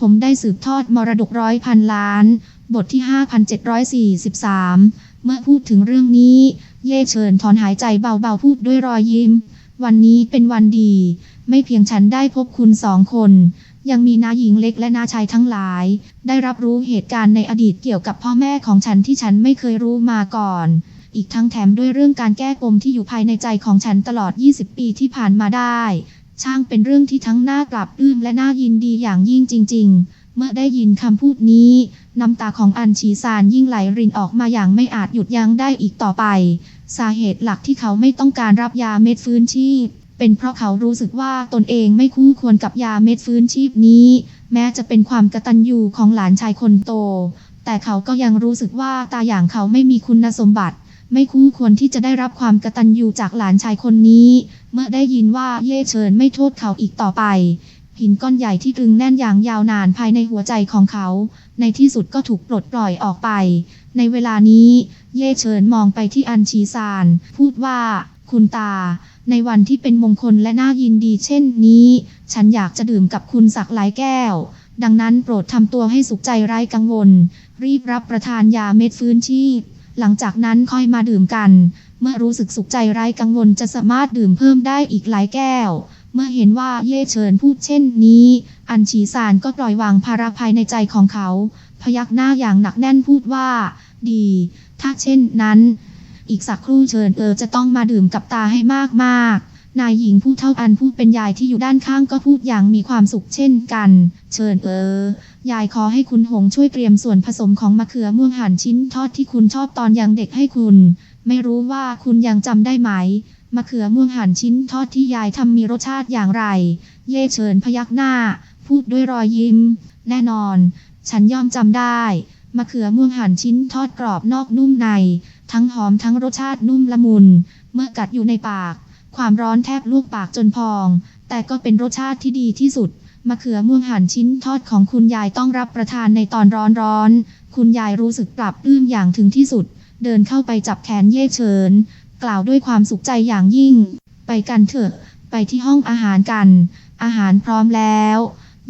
ผมได้สืบทอดมรดกร้อยพันล้าน บทที่ 5743 เมื่อพูดถึงเรื่องนี้ เย่เฉินถอนหายใจเบาๆพูดด้วยรอยยิ้ม วันนี้เป็นวันดี ไม่เพียงฉันได้พบคุณสองคน ยังมีนาหญิงเล็กและนาชายทั้งหลาย ได้รับรู้เหตุการณ์ในอดีตเกี่ยวกับพ่อแม่ของฉันที่ฉันไม่เคยรู้มาก่อนอีกทั้งแถมด้วยเรื่องการแก้ปมที่อยู่ภายในใจของฉันตลอด 20 ปีที่ผ่านมาได้ ช่างเป็นเรื่องที่ทั้งน่ากลับอื้มและน่ายินดีอย่างยิ่งจริง ๆ เมื่อได้ยินคำพูดนี้ น้ำตาของอันชีซานยิ่งไหลรินออกมาอย่างไม่อาจหยุดยั้งได้อีกต่อไป สาเหตุหลักที่เขาไม่ต้องการรับยาเม็ดฟื้นชีพ เป็นเพราะเขารู้สึกว่าตนเองไม่คู่ควรกับยาเม็ดฟื้นชีพนี้ แม้จะเป็นความกตัญญูของหลานชายคนโต แต่เขาก็ยังรู้สึกว่าตาอย่างเขาไม่มีคุณสมบัติ ไม่คู่ควรที่จะได้รับความกตัญญูจากหลานชายคนนี้ เมื่อได้ยินว่าเย่เฉินไม่โทษเขาอีกต่อไป หินก้อนใหญ่ที่ตรึงแน่นอย่างยาวนานภายในหัวใจของเขา ในที่สุดก็ถูกปลดปล่อยออกไป ในเวลานี้ เย่เฉินมองไปที่อันชีซาน พูดว่า คุณตา ในวันที่เป็นมงคลและน่ายินดีเช่นนี้ ฉันอยากจะดื่มกับคุณสักหลายแก้ว ดังนั้นโปรดทำตัวให้สุขใจไร้กังวล รีบรับประทานยาเม็ดฟื้นชีพ หลังจากนั้นค่อยมาดื่มกัน เมื่อรู้สึกสุขใจไร้กังวลจะสามารถดื่มเพิ่มได้อีกหลายแก้ว เมื่อเห็นว่าเย่เฉินพูดเช่นนี้ อันชีซานก็ปล่อยวางภาระภายในใจของเขา พยักหน้าอย่างหนักแน่นพูดว่า ดี ถ้าเช่นนั้น อีกสักครู่เชิญเออจะต้องมาดื่มกับตาให้มากๆ นายหญิงผู้เท่าอันผู้เป็นยายที่อยู่ด้านข้างก็พูดอย่างมีความสุขเช่นกัน เชิญเออ ยายขอให้คุณหงช่วยเตรียมส่วนผสมของมะเขือม่วงหั่นชิ้นทอดที่คุณชอบตอนยังเด็กให้คุณ ไม่รู้ว่าคุณยังจำได้ไหมมะเขือม่วงหั่นชิ้นทอดที่ยายทำมีรสชาติอย่างไร เย่เชิญพยักหน้า พูดด้วยรอยยิ้ม แน่นอน ฉันย่อมจำได้มะเขือม่วงหั่นชิ้นทอดกรอบนอกนุ่มใน ทั้งหอมทั้งรสชาตินุ่มละมุน เมื่อกัดอยู่ในปาก ความร้อนแทบลวกปากจนพอง แต่ก็เป็นรสชาติที่ดีที่สุด มะเขือม่วงหั่นชิ้นทอดของคุณยายต้องรับประทานในตอนร้อนๆ คุณยายรู้สึกปรับปลื้มอย่างถึงที่สุด เดินเข้าไปจับแขนเย่เฉิน กล่าวด้วยความสุขใจอย่างยิ่ง ไปกันเถอะ ไปที่ห้องอาหารกัน อาหารพร้อมแล้ว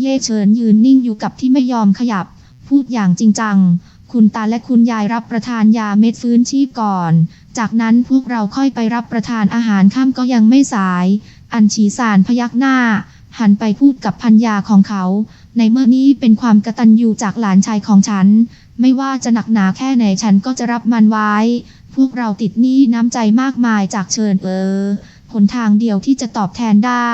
เย่เฉินยืนนิ่งอยู่กับที่ไม่ยอมขยับ พูดอย่างจริงจัง คุณตาและคุณยายรับประทานยาเม็ดฟื้นชีพก่อน จากนั้นพวกเราค่อยไปรับประทานอาหารค่ำก็ยังไม่สาย อันชีสานพยักหน้า หันไปพูดกับพัญญาของเขา ในเมื่อนี้เป็นความกระตัญญูจากหลานชายของฉัน ไม่ว่าจะหนักหนาแค่ไหนฉันก็จะรับมันไว้ พวกเราติดหนี้น้ำใจมากมายจากเชิญเออหนทางเดียวที่จะตอบแทนได้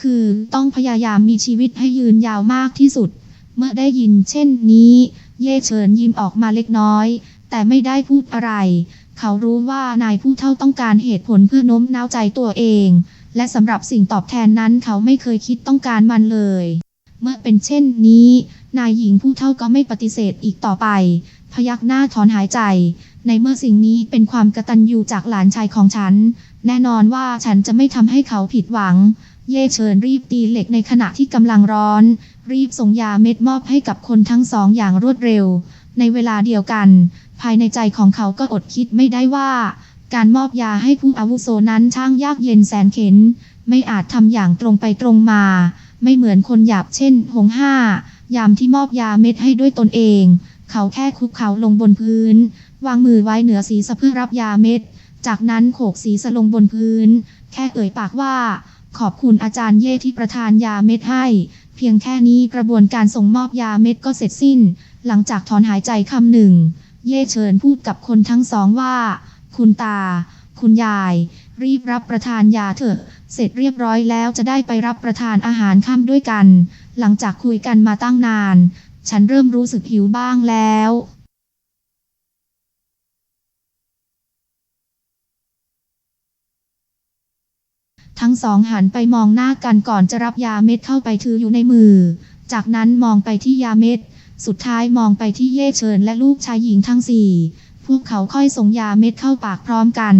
คือต้องพยายามมีชีวิตให้ยืนยาวมากที่สุด เมื่อได้ยินเช่นนี้ เย่เฉินยิ้มออกมาเล็กน้อย แต่ไม่ได้พูดอะไร เขารู้ว่านายผู้เท่าต้องการเหตุผลเพื่อโน้มน้าวใจตัวเอง และสำหรับสิ่งตอบแทนนั้นเขาไม่เคยคิดต้องการมันเลย เมื่อเป็นเช่นนี้ นายหญิงผู้เท่าก็ไม่ปฏิเสธอีกต่อไป พยักหน้าถอนหายใจ ในเมื่อสิ่งนี้เป็นความกระตัญญูจากหลานชายของฉัน แน่นอนว่าฉันจะไม่ทำให้เขาผิดหวัง เย่เฉินรีบตีเหล็กในขณะที่กำลังร้อน รีบส่งยาเม็ดมอบให้กับคนทั้งสองอย่างรวดเร็ว ในเวลาเดียวกัน ภายในใจของเขาก็อดคิดไม่ได้ว่า การมอบยาให้ผู้อาวุโสนั้นช่างยากเย็นแสนเข็น ไม่อาจทำอย่างตรงไปตรงมา ไม่เหมือนคนหยาบเช่น หงห้า ยามที่มอบยาเม็ดให้ด้วยตนเอง เขาแค่คุกเขาลงบนพื้น วางมือไว้เหนือศีรษะเพื่อรับยาเม็ด จากนั้นโขกศีรษะลงบนพื้น แค่เอ่ยปากว่า ขอบคุณอาจารย์เย่ที่ประทานยาเม็ดให้เพียงแค่นี้กระบวนการส่งมอบยาเม็ดก็เสร็จสิ้น หลังจากถอนหายใจคำหนึ่ง เย่เชิญพูดกับคนทั้งสองว่า คุณตา คุณยาย รีบรับประทานยาเถอะ เสร็จเรียบร้อยแล้วจะได้ไปรับประทานอาหารค่ำด้วยกัน หลังจากคุยกันมาตั้งนาน ฉันเริ่มรู้สึกหิวบ้างแล้วทั้งสองหันไปมองหน้ากันก่อนจะรับยาเม็ดเข้าไปถืออยู่ในมือ จากนั้นมองไปที่ยาเม็ด สุดท้ายมองไปที่เย่เฉินและลูกชายหญิงทั้งสี่ พวกเขาค่อยส่งยาเม็ดเข้าปากพร้อมกัน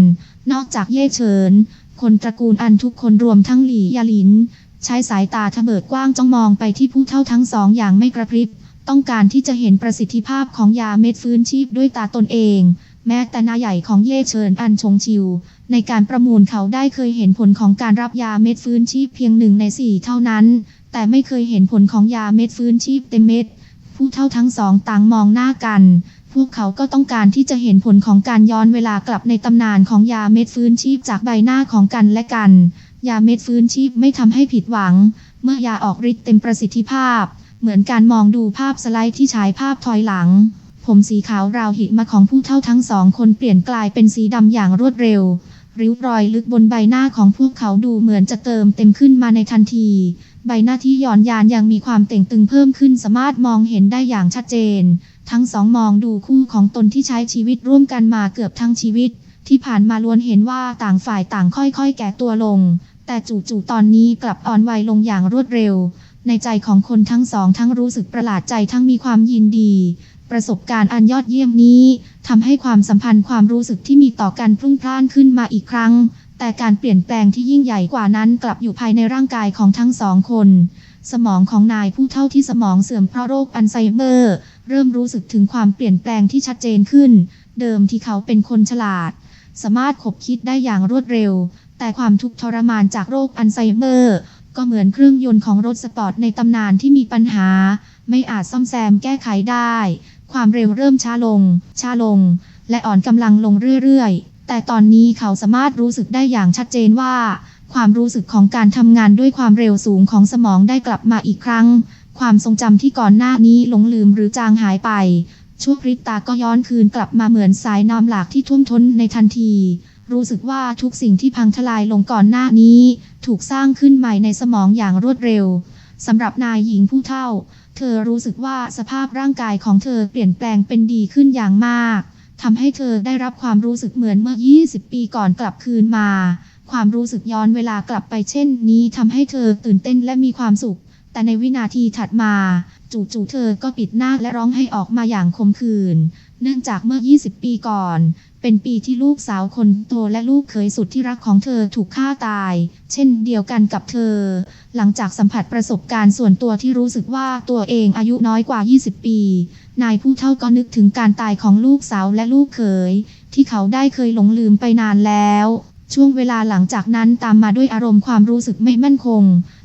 นอกจากเย่เฉินคนตระกูลอันทุกคนรวมทั้งหลี่ยาลิน ใช้สายตาทะเบิดกว้างจ้องมองไปที่ผู้เท่าทั้งสองอย่างไม่กระพริบ ต้องการที่จะเห็นประสิทธิภาพของยาเม็ดฟื้นชีพด้วยตาตนเอง แม้แต่นาใหญ่ของเย่เฉินอันชงชิว ในการประมูลเขาได้เคยเห็นผลของการรับยาเม็ดฟื้นชีพเพียงหนึ่งในสี่เท่านั้น แต่ไม่เคยเห็นผลของยาเม็ดฟื้นชีพเต็มเม็ด ผู้เท่าทั้งสองต่างมองหน้ากัน พวกเขาก็ต้องการที่จะเห็นผลของการย้อนเวลากลับในตำนานของยาเม็ดฟื้นชีพจากใบหน้าของกันและกัน ยาเม็ดฟื้นชีพไม่ทำให้ผิดหวัง เมื่อยาออกฤทธิ์เต็มประสิทธิภาพ เหมือนการมองดูภาพสไลด์ที่ฉายภาพถอยหลัง ผมสีขาวราวหิมะของผู้เท่าทั้งสองคนเปลี่ยนกลายเป็นสีดำอย่างรวดเร็วริ้วรอยลึกบนใบหน้าของพวกเขาดูเหมือนจะเติมเต็มขึ้นมาในทันที ใบหน้าที่หย่อนยานยังมีความเต่งตึงเพิ่มขึ้นสามารถมองเห็นได้อย่างชัดเจน ทั้งสองมองดูคู่ของตนที่ใช้ชีวิตร่วมกันมาเกือบทั้งชีวิต ที่ผ่านมาล้วนเห็นว่าต่างฝ่ายต่างค่อยๆ แก่ตัวลง แต่จู่ๆตอนนี้กลับอ่อนวัยลงอย่างรวดเร็ว ในใจของคนทั้งสองทั้งรู้สึกประหลาดใจทั้งมีความยินดีประสบการณ์อันยอดเยี่ยมนี้ทำให้ความสัมพันธ์ความรู้สึกที่มีต่อกันพรุ่งพล่านขึ้นมาอีกครั้ง แต่การเปลี่ยนแปลงที่ยิ่งใหญ่กว่านั้นกลับอยู่ภายในร่างกายของทั้งสองคน สมองของนายผู้เท่าที่สมองเสื่อมเพราะโรคอัลไซเมอร์ เริ่มรู้สึกถึงความเปลี่ยนแปลงที่ชัดเจนขึ้น เดิมที่เขาเป็นคนฉลาด สามารถขบคิดได้อย่างรวดเร็ว แต่ความทุกข์ทรมานจากโรคอัลไซเมอร์ ก็เหมือนเครื่องยนต์ของรถสปอร์ตในตำนานที่มีปัญหา ไม่อาจซ่อมแซมแก้ไขได้ ความเร็วเริ่มช้าลง ช้าลง และอ่อนกำลังลงเรื่อยๆ แต่ตอนนี้เขาสามารถรู้สึกได้อย่างชัดเจนว่า ความรู้สึกของการทำงานด้วยความเร็วสูงของสมองได้กลับมาอีกครั้ง ความทรงจำที่ก่อนหน้านี้หลงลืมหรือจางหายไป ชั่วพริบตาก็ย้อนคืนกลับมาเหมือนสายน้ำหลากที่ท่วมท้นในทันที รู้สึกว่าทุกสิ่งที่พังทลายลงก่อนหน้านี้ ถูกสร้างขึ้นใหม่ในสมองอย่างรวดเร็วสำหรับนายหญิงผู้เฒ่า เธอรู้สึกว่าสภาพร่างกายของเธอเปลี่ยนแปลงเป็นดีขึ้นอย่างมาก ทำให้เธอได้รับความรู้สึกเหมือนเมื่อ 20 ปีก่อนกลับคืนมา ความรู้สึกย้อนเวลากลับไปเช่น นี้ทำให้เธอตื่นเต้นและมีความสุข แต่ในวินาทีถัดมา จู่ๆเธอก็ปิดหน้าและร้องให้ออกมาอย่างคมคืน เนื่องจากเมื่อ 20 ปีก่อน เป็นปีที่ลูกสาวคนโตและลูกเขยสุดที่รักของเธอถูกฆ่าตาย เช่นเดียวกันกับเธอ หลังจากสัมผัสประสบการณ์ส่วนตัวที่รู้สึกว่าตัวเองอายุน้อยกว่า 20 ปี นายผู้เฒ่าก็นึกถึงการตายของลูกสาวและลูกเขย ที่เขาได้เคยหลงลืมไปนานแล้ว ช่วงเวลาหลังจากนั้นตามมาด้วยอารมณ์ความรู้สึกไม่มั่นคง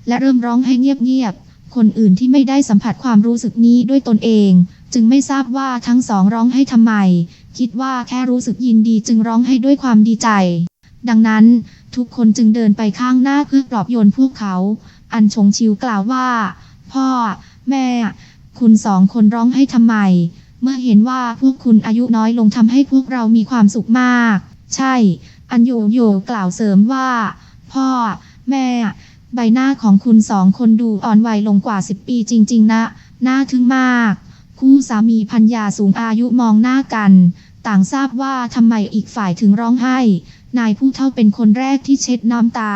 และเริ่มร้องให้เงียบๆคนอื่นที่ไม่ได้สัมผัสความรู้สึกนี้ด้วยตนเอง จึงไม่ทราบว่าทั้งสองร้องให้ทำไม คิดว่าแค่รู้สึกยินดีจึงร้องให้ด้วยความดีใจ ดังนั้น ทุกคนจึงเดินไปข้างหน้าเพื่อปลอบโยนพวกเขา อันชงชิวกล่าวว่า พ่อ แม่ คุณสองคนร้องให้ทำไม เมื่อเห็นว่าพวกคุณอายุน้อยลงทำให้พวกเรามีความสุขมาก ใช่ อันโยโย่กล่าวเสริมว่า พ่อ แม่ ใบหน้าของคุณสองคนดูอ่อนวัยลงกว่าสิบปีจริง ๆ นะ น่าทึ่งมาก คู่สามีพัญญาสูงอายุมองหน้ากัน ต่างทราบว่าทำไมอีกฝ่ายถึงร้องไห้ นายผู้เฒ่าเป็นคนแรกที่เช็ดน้ำตา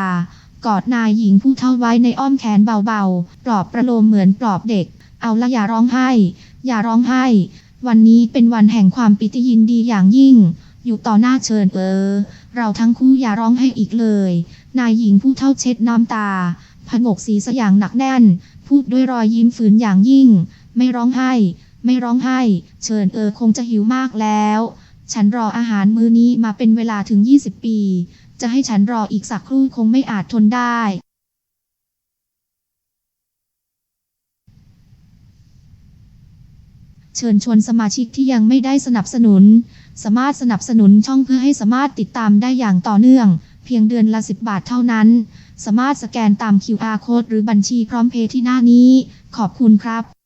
กอดนายหญิงผู้เฒ่าไว้ในอ้อมแขนเบาๆ ปลอบประโลมเหมือนปลอบเด็ก เอาละอย่าร้องไห้ อย่าร้องไห้ วันนี้เป็นวันแห่งความปิติยินดีอย่างยิ่ง อยู่ต่อหน้าเชิญเออ เราทั้งคู่อย่าร้องให้อีกเลย นายหญิงผู้เฒ่าเช็ดน้ำตา ผงกสีสอย่างหนักแน่น พูดด้วยรอยยิ้มฝืนอย่างยิ่ง ไม่ร้องไห้ ไม่ร้องไห้ เชิญเออคงจะหิวมากแล้ว ฉันรออาหารมื้อนี้มาเป็นเวลาถึง 20 ปี จะให้ฉันรออีกสักครู่คงไม่อาจทนได้ เชิญชวนสมาชิกที่ยังไม่ได้สนับสนุน สามารถสนับสนุนช่องเพื่อให้สามารถติดตามได้อย่างต่อเนื่อง เพียงเดือนละ 10 บาทเท่านั้น สามารถสแกนตาม QR code หรือบัญชีพร้อมเพย์ที่หน้านี้ ขอบคุณครับ